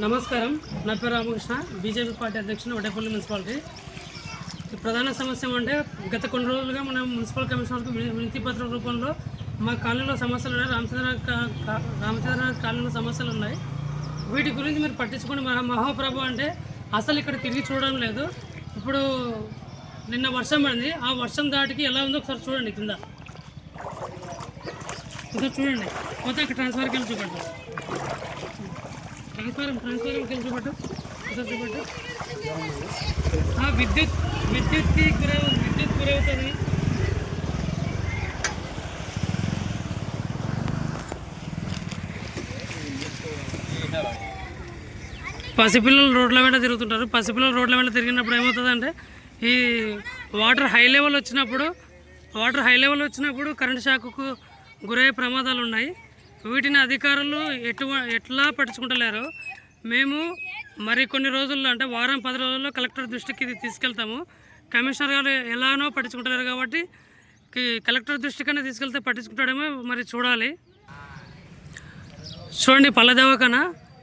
నమస్కారం. నా పేరు రామకృష్ణ. బీజేపీ పార్టీ అధ్యక్షుడు వడేపల్లి మున్సిపాలిటీ. ప్రధాన సమస్య అంటే గత కొన్ని రోజులుగా మనం మున్సిపల్ కమిషనర్కు విన- వినతి పత్రం రూపంలో మా కాలనీలో సమస్యలు ఉన్నాయి. రామచంద్ర రామచంద్ర కాలనీలో సమస్యలు ఉన్నాయి. వీటి గురించి మీరు పట్టించుకుని మన మహాప్రభు అంటే అసలు ఇక్కడ తిరిగి చూడడం లేదు. ఇప్పుడు నిన్న వర్షం పడింది. ఆ వర్షం దాటికి ఎలా ఉందో ఒకసారి చూడండి కింద. ఒకసారి చూడండి. పోతే అక్కడ ట్రాన్స్ఫర్కి వెళ్ళి చూడండి విద్యుత్ విద్యుత్కి గురవు విద్యుత్ గురవుతుంది. పసిపిల్లలు రోడ్ల వెంట తిరుగుతుంటారు. పసిపిల్లలు రోడ్ల వెంట తిరిగినప్పుడు ఏమవుతుందంటే ఈ వాటర్ హై లెవెల్ వచ్చినప్పుడు వాటర్ హై లెవెల్ వచ్చినప్పుడు కరెంట్ షాక్కు గురయ్యే ప్రమాదాలు ఉన్నాయి. వీటిని అధికారులు ఎటువ ఎట్లా పట్టించుకుంటలేరు. మేము మరి కొన్ని రోజుల్లో అంటే వారం పది రోజుల్లో కలెక్టర్ దృష్టికి ఇది తీసుకెళ్తాము. కమిషనర్ గారు ఎలానో పట్టించుకుంటలేరు కాబట్టి కలెక్టర్ దృష్టికైనా తీసుకెళ్తే పట్టించుకుంటాడేమో మరి చూడాలి. చూడండి పళ్ళ దవాఖాన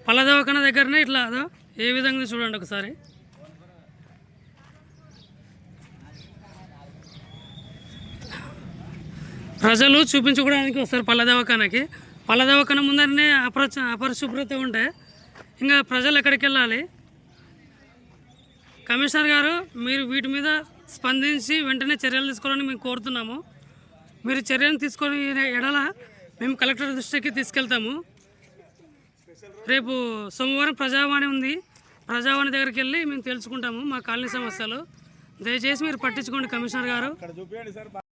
పళ్ళ దవాఖాన దగ్గరనే ఇట్లా అదో ఏ విధంగా చూడండి ఒకసారి. ప్రజలు చూపించుకోవడానికి వస్తారు పళ్ళ దవాఖానకి పళ్ళ దవాఖాన ముందరనే అపర అపరిశుభ్రత ఉంటే ఇంకా ప్రజలు ఎక్కడికి వెళ్ళాలి? కమిషనర్ గారు మీరు వీటి మీద స్పందించి వెంటనే చర్యలు తీసుకోవాలని మేము కోరుతున్నాము. మీరు చర్యలు తీసుకొని ఎడల మేము కలెక్టర్ దృష్టికి తీసుకెళ్తాము. రేపు సోమవారం ప్రజావాణి ఉంది. ప్రజావాణి దగ్గరికి వెళ్ళి మేము తెలుసుకుంటాము మా కాలనీ సమస్యలు. దయచేసి మీరు పట్టించుకోండి కమిషనర్ గారు.